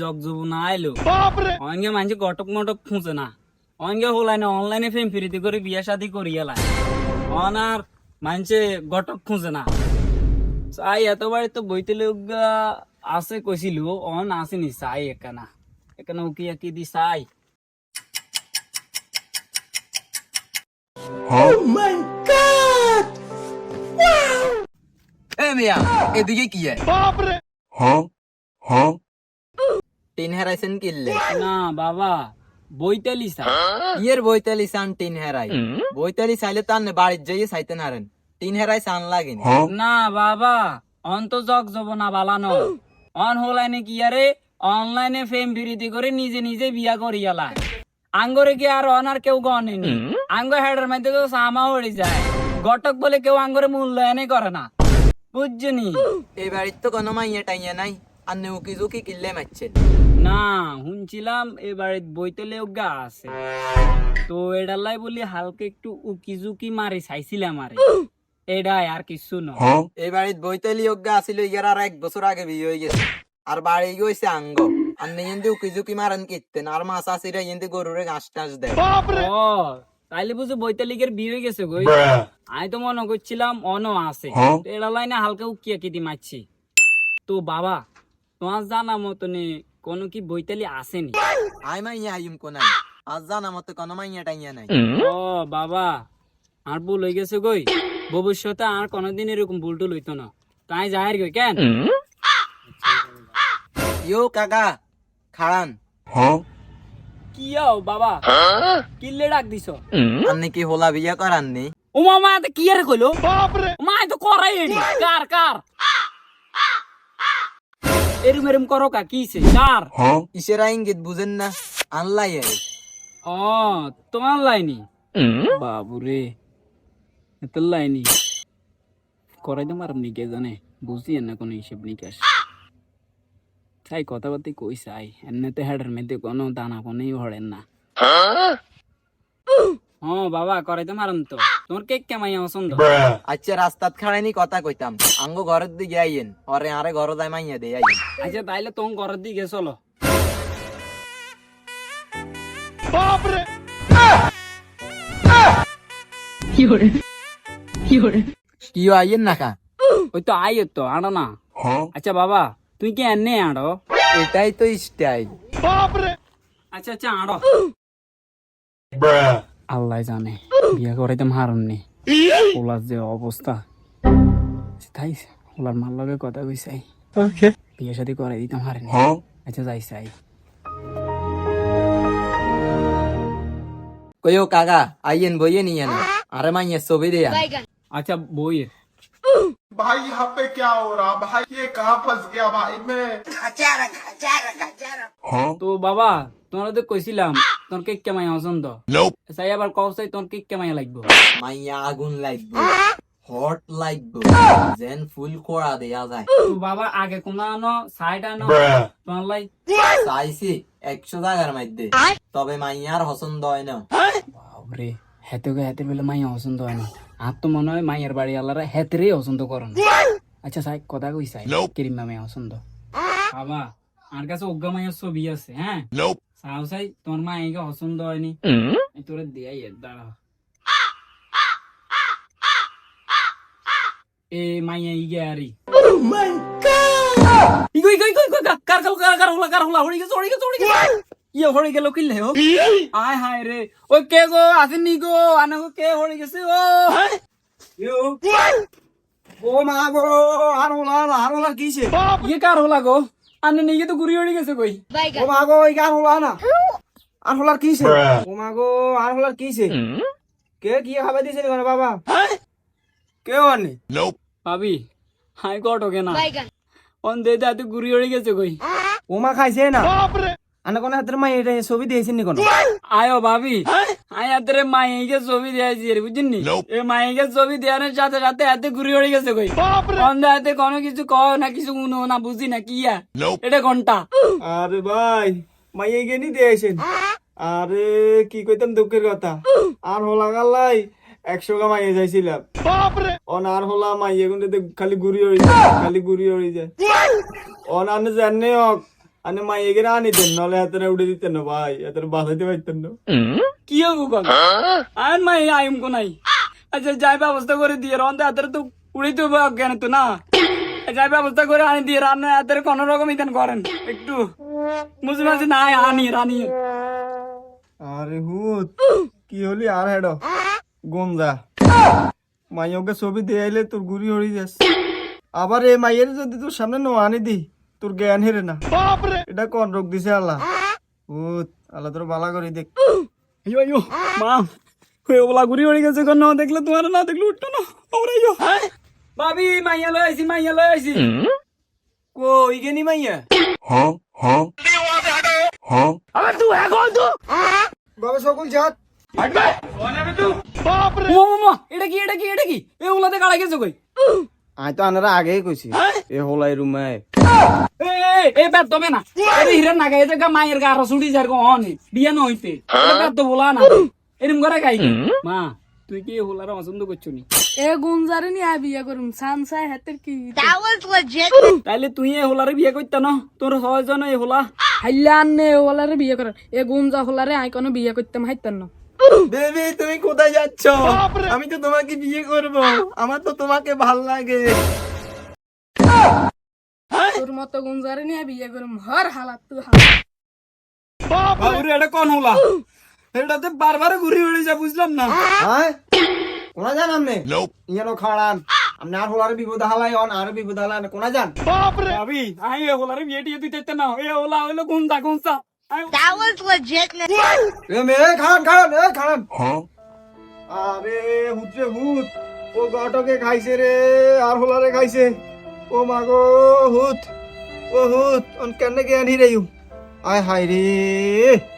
Jug job না আইলো অনগে মানছে গটক মটক খুঁজে না। অনগে হলাই না অনলাইনে ফেম ফিরিতে করে বিয়া শাদি করি এলাই অন আর মানছে গটক খুঁজে না। চাই এতবারে তো বইতে লোক আছে কইছিল অন আসেনি চাই একানা। এখানে উকি একি দি চাই। এ মিয়া এদিকে কি টিন হেরাইছেন কিনলে না বাবা বইতালি চাই ইয়ের বইতালি সান টিন হেরাই। বইতালি চাইলে তার বাড়ির যাইয়ে চাইতে নারেন টিন হেরাই সান লাগেনি। না বাবা অন তো জগ জব না বালানো। অন হলাইনে কি আরে অনলাইনে ফেম ফিরিতি করে নিজে নিজে বিয়া করিয়ালা আঙ্গরে কি আর অন আর কেউ গনেনি আঙ্গ হেডের মধ্যে তো সামা উড়ে যায়। গটক বলে কেউ আঙ্গরে মূল্যায়নই করে না। বুঝছনি? এই বাড়ির তো কোনো মাইয়া টাইয়া নাই। আর নেউকি জুকি কিনলে মারছেন না শুনছিলাম এবারে বইতলে গা আছে। তো এডালাই বলি হালকা একটু উকি জুকি মারি চাইছিলাম আরে। এডাই আর কিছু নয়। এই বাড়ির বইতালি অজ্ঞা আসিল ইয়ার আর এক বছর আগে বিয়ে হয়ে গেছে। আর বাড়ি গেছে আঙ্গ। আর নেই উকি জুকি মারেন কিতেন আর মাছ আসিরা ইন্দি গরুরে ঘাস টাস দেয় ও তাইলে বুঝি বৈতালিকের বিয়ে হয়ে গেছে গই আমি তো মনে করছিলাম অনও আছে। তো এটা লাইনে হালকা উকিয়া কিটি মারছি। তো বাবা তোমার জানা মতনে কোনো কি বৈতালি আসেনি? আই মাইয়া আইম কোনাই। আজ জানা মতো কোনো মাইয়া টাইয়া নাই। ও বাবা আর ভুল হয়ে গেছে গই ভবিষ্যতে আর কোনোদিন এরকম ভুল টুল হইতো না। তাই যাহের গই কেন? ইয়ো কাকা খাড়ান। কি আও বাবা? কিল্লে ডাক দিছ? আপনি কি হোলা বিয়া করাননি? ও মামা এত কি আর কইলো? বাপ রে মা এ তো করাই কার কার? এরম এরম করো কা কিছে কার ইসেরা ইঙ্গিত বুঝেন না আনলাই আরে ও তোমার লাইনি বাবুরে এত লাইনি করাই তোমার আপনি কে জানে? বুঝি না কোনো হিসেব নিকাশ। তাই কথাবার্তা কই চাই এমনিতে হেডের মধ্যে কোনো দানা কোনেই হড়েন না। ও বাবা করাইতে মারন তো। তোমার কেক কেমাই পছন্দ। আচ্ছা রাস্তাত খাড়াইনি কথা কইতাম। আঙ্গ ঘরের দিকে আইয়েন। অরে আরে ঘর যাই মাইয়া দে আইয়েন। আচ্ছা তাইলে তোমার ঘরের দিকে চলো। কি আইয়েন না কা? ওই তো আই তো আড়ো না। আচ্ছা বাবা তুই কি এনে আড়ো এটাই তো স্টাইল আচ্ছা আচ্ছা আড়ো আল্লাহ জানে বিয়া করাইতে মারুন নি ওলার যে অবস্থা তাই ওলার মার লগে কথা কইসাই বিয়ে শাদি করাই দিতাম হারেনি আচ্ছা যাই চাই কইও কাকা আইয়েন বইয়ে নিয়ে না আরে মাইয়া ছবি দেয়া আচ্ছা বইয়ের भाई यहाँ पे क्या हो रहा भाई ये कहाँ फंस गया भाई मैं তো বাবা তোমার তো কইছিলাম তোর কেক কেমাই পছন্দ। চাই আবার কও চাই তোর কেক কেমাই লাগবো। মাইয়া আগুন লাগবে হট লাগবে যেন ফুল খোড়া দেয়া যায়। বাবা আগে কোন আনো সাইড আনো তোমার লাই চাইছি একশো জায়গার মধ্যে তবে মাইয়ার পছন্দ হয় না। বাবরে হেতে গে হেতে বলে মাইয়া পছন্দ হয় না। আর তো মনে হয় মাইয়ার বাড়ি আলারা হেতেরই পছন্দ করন আচ্ছা সাই কথা কই সাই কিরিম মাইয়া পছন্দ? বাবা আর কাছে অজ্ঞা মাইয়ার ছবি আছে হ্যাঁ? সাও সাই তোমার মাইয়াকে পছন্দ হয়নি। তোরে দেয়াই দাঁড়া। এ মাইয়া ইগে আরি। ইগো ইগো ইগো ইগো কার কার কার কার হলা কার হলা হড়ি গেছে হড়ি গেছে হড়ি গেছে। ইয়ে হড়ি গেল কিলে ও। আয় হায় রে। ওই কে গো? আসেননি গো? আনে গো কে হড়ি গেছে ও? ইয়ো ও। মা গো আর হলা আর হলা কিছে ইয়ে কার হলা গো? আনে নিয়ে তো ঘুরি উড়ে গেছে কই. ও মা গো এই গান হলো না আর হলার কিছে ও মা গো আর হলার কিছে কে কি খাবে দিছে নি বাবা? কে আনে? ভাবি হাই কটকে না। Baigan. অন দে দাতে ঘুরি উড়ে গেছে কই? ওমা খাইছে না। আনে কোন হাতের এটা ছবি দিয়েছেন নি কোন? আয়ো ভাবি। আয় হাতে মাইকে ছবি দিয়েছি রে বুঝলি এই মাইকে ছবি দেওয়ার সাথে সাথে হাতে ঘুরি হয়ে গেছে কই? অন্ধ হাতে কোনো কিছু কও না কিছু উনো না বুঝি না কি? এটা ঘণ্টা আরে ভাই গেনি দিয়েছেন। আরে কি কইতাম দুঃখের কথা। আর হলা গাল্লাই একশো গা মাইয়ে যাইছিলাম। অন আর হলা মাইয়ে কিন্তু খালি ঘুরি হয়ে যায় খালি ঘুরি হয়ে যায়। অন আনে জানে হক আনে মাইয়েকে আনি দেন নলে হাতে উড়ে দিতেন না ভাই এত বাঁচাইতে পারতেন না কি হব কল আইন মাই আইম কো নাই আচ্ছা যাই ব্যবস্থা করে দিয়ে রন হাতের তো উড়ে তো অজ্ঞান তো না যাই ব্যবস্থা করে আনি দিয়ে রান্না হাতের কোন রকম ইতেন করেন একটু মুঝে মাঝে নাই আনি রানি আরে হুত কি হলি আর হেড গঞ্জা ছবি দিয়ে আইলে তোর গুড়ি হয়ে যাস আবার এই মাইয়ের যদি তোর সামনে নো আনি দি তোর জ্ঞান হেরে না। এটা কোন রোগ দিছে আল্লাহ? হুত আল্লাহ তোর বালা করে দেখ। আইয়ো আইয়ো মা ওলা ঘুরি উড়ে গেছে কোন? দেখলে তোমার না দেখলে উঠতো না। ওরে আইয়ো। ভাবি মাইয়া লই আইছি মাইয়া লই আইছি। কো ইগেনি মাইয়া? আবার তুই এখন তো। বাবা সকল এটা কি এটা কি এটা কি? এ ওলাতে কাড়া গেছে কই? আই তো আনারা আগেই কইছি। এ হলাই রুমে এ এ, এ বেদ তবে না। এ হিরণ না গায়ে গা মায়ের গা রসুড়ি যার গো অনে বিয়া ন হইতে। বেদ তো বলা না। এরম করে গাই মা তুই কি হোলার পছন্দ করছ নি? এ গুঞ্জারে নিয়ে বিয়ে করুম। সানসাই হাতের কি? তাইলে তুই এ হোলারে বিয়ে করতে না? তোর ছয়জন এই হোলা? বিয়ে করেন এ গুঞ্জা হলারে আই কোনো বিয়ে করতাম হাইতাম না। বেবি তুমি কোথায় যাচ্ছ? আমি তো তোমাকে বিয়ে করব। আমার তো তোমাকে ভালো লাগে। তোর মতো গুঞ্জারে নিয়ে বিয়ে করুম হর হালাত তুই হালাত। এটা কোন হোলা? এটাতে বারবার ঘুরি উড়ে যা বুঝলাম না। হ্যাঁ কোনা যান আপনি? ইয়ানো খাড়ান। আপনি আর হোলার বিপদ হালাই অন আর বিপদ হালাই কোনা যান? ভাবি আই এ হোলারে বিয়ে টিয়ে দিতে না এ হোলা হইল গুন্ডা গুন্সা এ মে খান খান এ খান আরে হুতরে হুত। ও গটকে খাইছে রে আর হোলারে খাইছে। ও মাগো হুত। ও হুত অন কেন জ্ঞান হিরেয়ু আয় হায় রে।